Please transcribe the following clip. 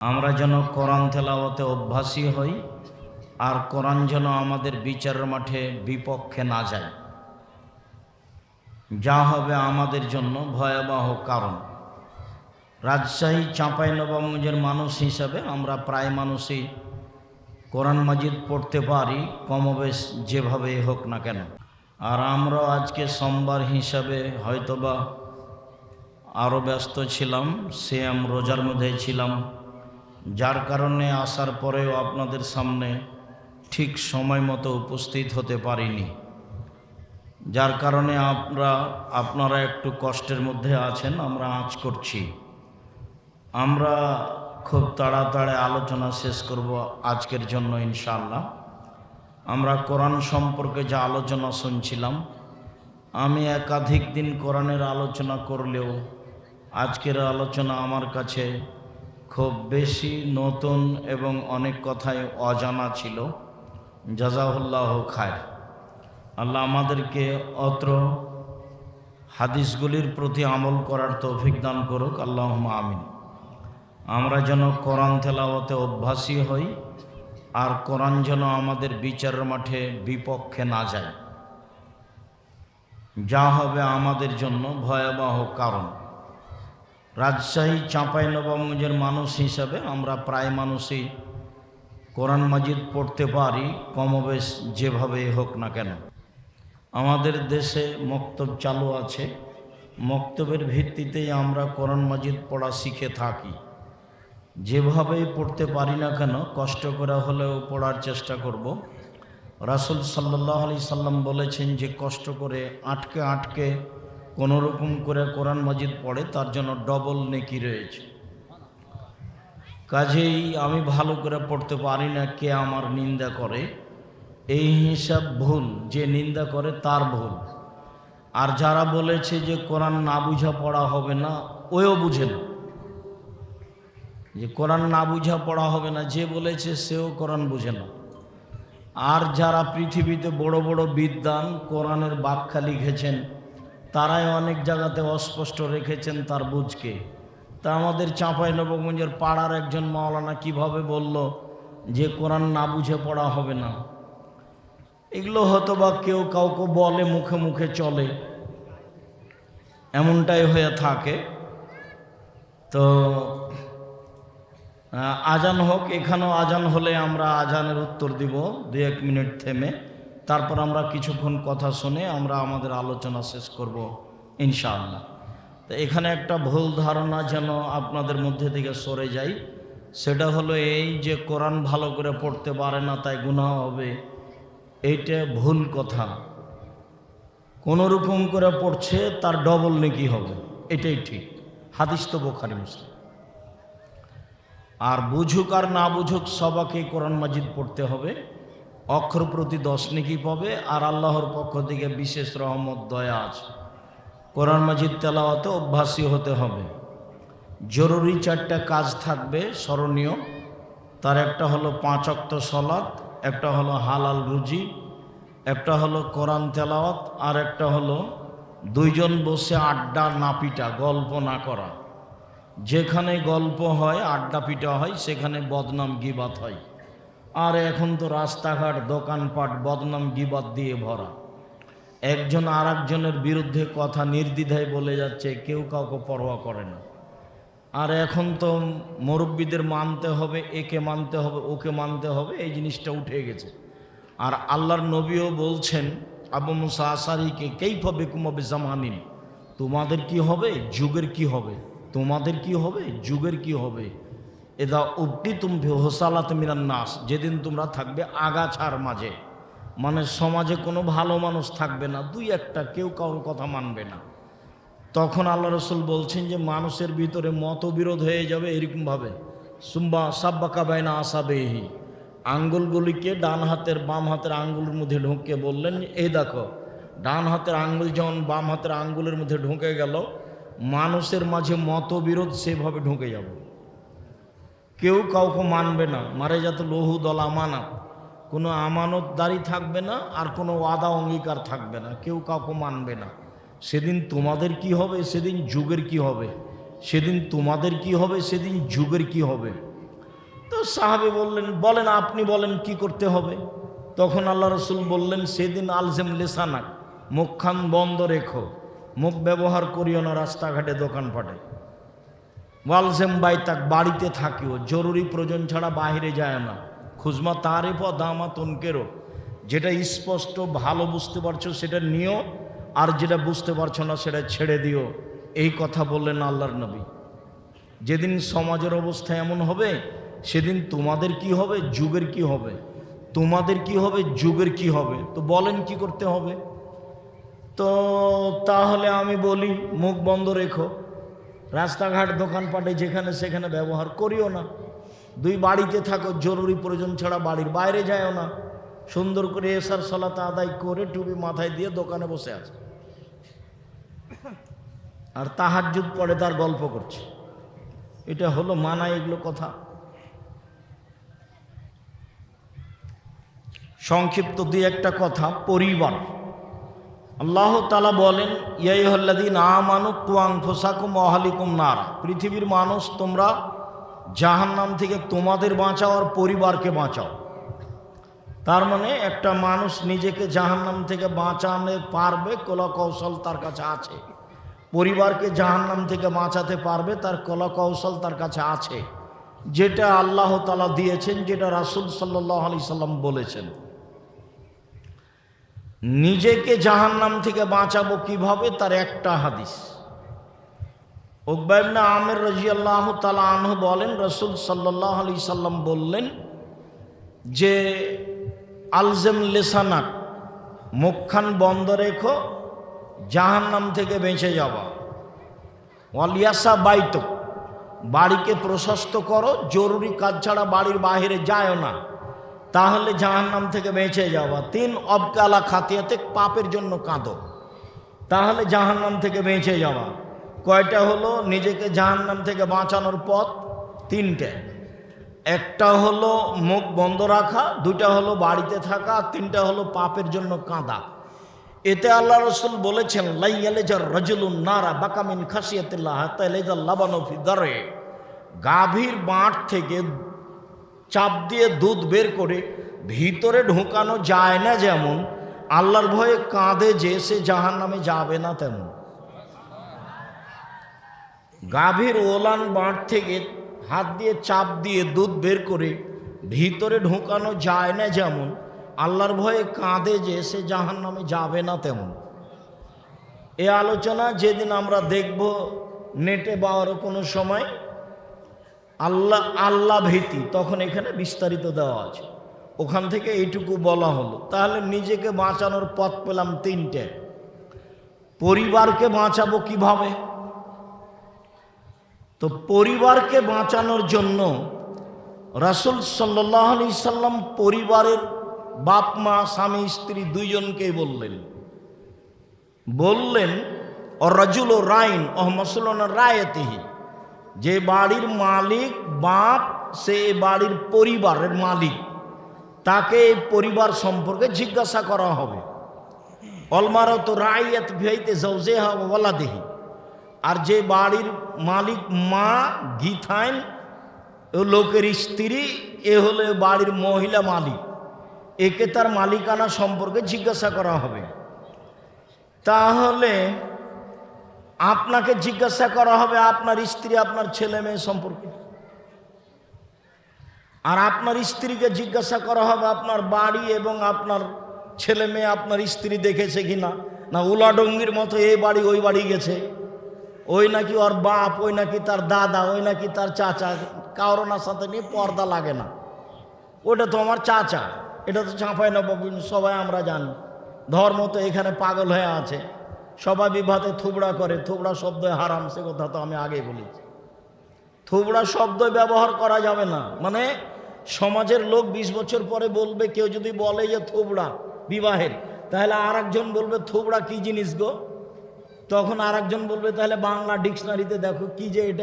আমরা যেন কোরআন তেলাওয়াতে অভ্যাসী হই আর কোরআন যেন আমাদের বিচারের মাঠে বিপক্ষে না যায়। যা হবে আমাদের জন্য ভয়াবহ কারণ। রাজশাহী চাঁপাই চাঁপাইনবাবগঞ্জের মানুষ হিসাবে আমরা প্রায় মানুষই কোরআন মাজিদ পড়তে পারি, কমবেশ যেভাবেই হোক না কেন। আর আমরাও আজকে সোমবার হিসাবে হয়তোবা আরও ব্যস্ত ছিলাম সেম রোজার মধ্যে ছিলাম। যার কারণে আসার পরেও আপনাদের সামনে ঠিক সময় মতো উপস্থিত হতে পারিনি। যার কারণে আমরা, আপনারা একটু কষ্টের মধ্যে আছেন, আমরা আঁচ করছি। আমরা খুব তাড়াতাড়ি আলোচনা শেষ করব আজকের জন্য ইনশাআল্লাহ। আমরা কোরআন সম্পর্কে যা আলোচনা শুনছিলাম, আমি একাধিক দিন কোরআনের আলোচনা করলেও আজকের আলোচনা আমার কাছে খুব বেশি নতুন এবং অনেক কথাই অজানা ছিল। জাজাহুল্লাহ খায় আল্লাহ আমাদেরকে অত্র হাদিসগুলির প্রতি আমল করার তৌফিক দান করুক আল্লাহ আমিন। আমরা যেন কোরআন তেলাওয়াতে অভ্যাসী হই আর কোরআন যেন আমাদের বিচারের মাঠে বিপক্ষে না যায়। যা হবে আমাদের জন্য ভয়াবহ কারণ। রাজশাহী চাঁপাই চাঁপাইনবাবগঞ্জের মানুষ হিসাবে আমরা প্রায় মানুষই কোরআন মাজিদ পড়তে পারি, কমবেশ যেভাবেই হোক না কেন। আমাদের দেশে মক্তব চালু আছে। মক্তবের ভিত্তিতেই আমরা কোরআন মাজিদ পড়া শিখে থাকি। যেভাবেই পড়তে পারি না কেন, কষ্ট করে হলেও পড়ার চেষ্টা করব। রাসুল সাল্লাহ আলি সাল্লাম বলেছেন যে কষ্ট করে আটকে আটকে কোনো রকম করে কোরআন মাজিদ পড়ে, তার জন্য ডবল নেকি রয়েছে। কাজেই আমি ভালো করে পড়তে পারি না কে আমার নিন্দা করে। এই হিসাব ভুল, যে নিন্দা করে তার ভুল। আর যারা বলেছে যে কোরআন না বুঝা পড়া হবে না ওও বুঝে না। যে কোরআন না বুঝা পড়া হবে না, যে বলেছে সেও কোরআন বুঝে না। আর যারা পৃথিবীতে বড় বড় বিদ্বান কোরআনের ব্যাখ্যা লিখেছেন তারাই অনেক জায়গাতে অস্পষ্ট রেখেছেন তার বুঝকে। তা আমাদের চাঁপাই নবগঞ্জের পাড়ার একজন মাওলানা কীভাবে বলল যে কোরআন না বুঝে পড়া হবে না। এগুলো হয়তো বা কেউ কাউকে বলে, মুখে মুখে চলে। এমনটাই হয়ে থাকে। তো আজান হোক, এখানেও আজান হলে আমরা আজানের উত্তর দিব। দু এক মিনিট থেমে। তারপর আমরা কিছুক্ষণ কথা শুনে আমরা আমাদের আলোচনা শেষ করব, ইনশাআল্লাহ। তো এখানে একটা ভুল ধারণা যেন আপনাদের মধ্যে থেকে সরে যায়, সেটা হলো এই যে কোরআন ভালো করে পড়তে পারে না, তাই গুনাহ হবে, এইটা ভুল কথা। কোনো রকম করে পড়ছে, তার ডবল নেকি হবে, এটাই ঠিক। হাদিস তো বোখারি, মুসলিম। আর বুঝুক আর না বুঝুক সবাকে কোরআন মাজিদ পড়তে হবে। অক্ষর প্রতি দশ নেকি পাবে আর আল্লাহর পক্ষ থেকে বিশেষ রহমত, দয়া আছে। কোরআন মাজিদ তেলাওয়াতে অভ্যাসী হতে হবে। জরুরি চারটা কাজ থাকবে স্মরণীয়। তার একটা হলো পাঁচ অক্ত সলাৎ একটা হলো হালাল রুজি, একটা হলো কোরআন তেলাওয়াত, আর একটা হলো দুইজন বসে আড্ডা না পিটা গল্প না করা। যেখানে গল্প হয়, আড্ডা পিটা হয়, সেখানে বদনাম গিবাত হয়। আর এখন তো রাস্তাঘাট, দোকানপাট, বদনাম গিবাত দিয়ে ভরা। একজন আর একজনের বিরুদ্ধে কথা নির্দ্বিধায় বলে যাচ্ছে, কেউ কাউকে পরোয়া করে না। আর এখন তো মুরব্বীদের মানতে হবে, একে মানতে হবে, ওকে মানতে হবে, এই জিনিসটা উঠে গেছে। আর আল্লাহর নবীও বলছেন, আবু মুসা আসারিকে, কেইফা বেকুমবে জামানিন? তোমাদের কি হবে? যুগের কি হবে? তোমাদের কি হবে? যুগের কি হবে? এদা উক্তি তুমি হোসালাত মিরান নাস যেদিন তোমরা থাকবে আগাছার মাঝে। মানে সমাজে কোনো ভালো মানুষ থাকবে না, দুই একটা, কেউ কারোর কথা মানবে না। তখন আল্লাহ রসুল বলছেন যে, মানুষের ভিতরে মতবিরোধ হয়ে যাবে এরকমভাবে সুম্বা সাব্বা কাবাইনা আসাবেহি আঙ্গুলগুলিকে ডান হাতের বাম হাতের আঙ্গুলের মধ্যে ঢুকে বললেন, এই দেখো, ডান হাতের আঙ্গুল যখন বাম হাতের আঙ্গুলের মধ্যে ঢুকে গেল, মানুষের মাঝে মতবিরোধ সেভাবে ঢুকে যাব। কেউ কাউকে মানবে না। মারে যাতে লহু দল আমানত। কোনো আমানতদারি থাকবে না আর কোনো ওয়াদা অঙ্গীকার থাকবে না। কেউ কাউকে মানবে না। সেদিন তোমাদের কি হবে? সেদিন যুগের কি হবে? সেদিন তোমাদের কি হবে? সেদিন যুগের কি হবে? তো সাহাবি বললেন, বলেন, আপনি বলেন, কি করতে হবে? তখন আল্লাহ রসুল বললেন, সেদিন আলজেম লেসানাক মুখখান বন্ধ রেখো। মুখ ব্যবহার করিও না, রাস্তাঘাটে দোকানপাটে ওয়ালজেম বাই তাক বাড়িতে থাকিও, জরুরি প্রয়োজন ছাড়া বাইরে যায় না। খুজমা তারে প দামা তনকেরও। যেটা স্পষ্ট, ভালো বুঝতে পারছ সেটা নিও, আর যেটা বুঝতে পারছ না সেটা ছেড়ে দিও। এই কথা বললেন আল্লাহর নবী। যেদিন সমাজের অবস্থা এমন হবে, সেদিন তোমাদের কি হবে, যুগের কি হবে? তোমাদের কি হবে, যুগের কি হবে? তো বলেন কি করতে হবে? তো তাহলে আমি বলি, মুখ বন্ধ রেখো। রাস্তাঘাট, দোকানপাটে, যেখানে সেখানে ব্যবহার করিও না। দুই বাড়িতে থাকো, জরুরি প্রয়োজন ছাড়া বাড়ির বাইরে যায়ও না। সুন্দর করে এসার সলাতা আদায় করে টুপি মাথায় দিয়ে দোকানে বসে আছে। আর তাহাজ্জুদ পরে তার গল্প করছে। এটা হলো মানা এগুলো কথা। সংক্ষিপ্ত দুই একটা কথা, পরিবার। আল্লাহ তালা বলেন ইয়াইহল্লাদিন আমানু কুয়াং ফোসাকুম অহালিকুম নারা। পৃথিবীর মানুষ, তোমরা জাহান্নাম থেকে তোমাদের বাঁচাও আর পরিবারকে বাঁচাও। তার মানে একটা মানুষ নিজেকে জাহান্নাম থেকে বাঁচাতে পারবে কলা কৌশল তার কাছে আছে। পরিবারকে জাহান্নাম থেকে বাঁচাতে পারবে, তার কলা কৌশল তার কাছে আছে। যেটা আল্লাহ তালা দিয়েছেন, যেটা রাসুল সাল্লাহ সাল্লাম বলেছেন। নিজেকে জাহান্নাম থেকে বাঁচাবো কীভাবে? তার একটা হাদিস। উকবাইবনা আমের রাজি আল্লাহ তালা আনহু বলেন, রসুল সাল্লাহ আলি সাল্লাম বললেন যে, আলজেম লেসানাক, মুখখান বন্ধ রেখো, জাহান্নাম থেকে বেঁচে যাওয়া ওয়ালিয়াসা বাইত বাড়িকে প্রশস্ত করো, জরুরি কাজ ছাড়া বাড়ির বাইরে যায়ও না। তাহলে জাহান্নাম থেকে বেঁচে যাওয়া। তিন অবকালা খাতিয়াতে পাপের জন্য কাঁদো। তাহলে জাহান্নাম থেকে বেঁচে যাওয়া। কয়টা হলো? নিজেকে জাহান্নাম থেকে বাঁচানোর পথ তিনটে। একটা হলো মুখ বন্ধ রাখা দুটা হলো বাড়িতে থাকা তিনটা হলো পাপের জন্য কাঁদা। এতে আল্লাহ রসুল বলেছেন লাইয়ালে যার রজুলুন নারা বাকামিন খাসিয়াতিল্লাহ তাইলে যা লাবানফি দরে গাভীর বাঁট থেকে চাপ দিয়ে দুধ বের করে ভিতরে ঢোকানো যায় না যেমন, আল্লাহর ভয়ে কাঁদে যে সে জাহান নামে যাবে না তেমন। গাভীর ওলান বাঁট থেকে হাত দিয়ে চাপ দিয়ে দুধ বের করে ভিতরে ঢোকানো যায় না যেমন, আল্লাহর ভয়ে কাঁদে যে সে জাহান নামে যাবে না তেমন। এ আলোচনা যেদিন আমরা দেখব, নেটে বা আরও কোনো সময় আল্লাহ আল্লাহ ভীতি, তখন এখানে বিস্তারিত দেওয়া আছে। ওখান থেকে এইটুকু বলা হলো। তাহলে নিজেকে বাঁচানোর পথ পেলাম তিনটে। পরিবারকে বাঁচাবো কীভাবে? তো পরিবারকে বাঁচানোর জন্য রাসুল সাল্লাহ আলি সাল্লাম পরিবারের বাপ, মা, স্বামী, স্ত্রী দুইজনকেই বললেন। বললেন ও রাজুল ও রাইন ও মসলন রায়তিহি। যে বাড়ির মালিক বাপ, সে বাড়ির পরিবারের মালিক। তাকে এই পরিবার সম্পর্কে জিজ্ঞাসা করা হবে। অলমারত রাইয়াত ভিয়াইতে জৌজেহা ওয়ালা দেহি আর যে বাড়ির মালিক মা গীথাইন লোকের স্ত্রী, এ হলো বাড়ির মহিলা মালিক। একে তার মালিকানা সম্পর্কে জিজ্ঞাসা করা হবে। তাহলে আপনাকে জিজ্ঞাসা করা হবে, আপনার স্ত্রী, আপনার ছেলে মেয়ে সম্পর্কে। আর আপনার স্ত্রীকে জিজ্ঞাসা করা হবে, আপনার বাড়ি এবং আপনার ছেলে মেয়ে, আপনার স্ত্রী দেখেছে কি না? না উলাডঙ্গির মতো এই বাড়ি, ওই বাড়ি গেছে। ওই নাকি ওর বাপ, ওই নাকি তার দাদা, ওই নাকি তার চাচা কারোনার সাথে নিয়ে পর্দা লাগে না। ওটা তো আমার চাচা, এটা তো চাঁপাই নবাবিন সবাই আমরা জানি। ধর্ম তো এখানে পাগল হয়ে আছে। সবাই বিভাতে থুবড়া করে, থুবড়া শব্দ হারাম, সে কথা তো আমি আগে বলেছি থুবড়া শব্দ ব্যবহার করা যাবে না। মানে সমাজের লোক বিশ বছর পরে বলবে, কেউ যদি বলে যে থুবড়া বিবাহের, তাহলে আর বলবে, থুবড়া কি জিনিস গো? তখন আর বলবে, তাহলে বাংলা ডিকশনারিতে দেখো কি যে এটা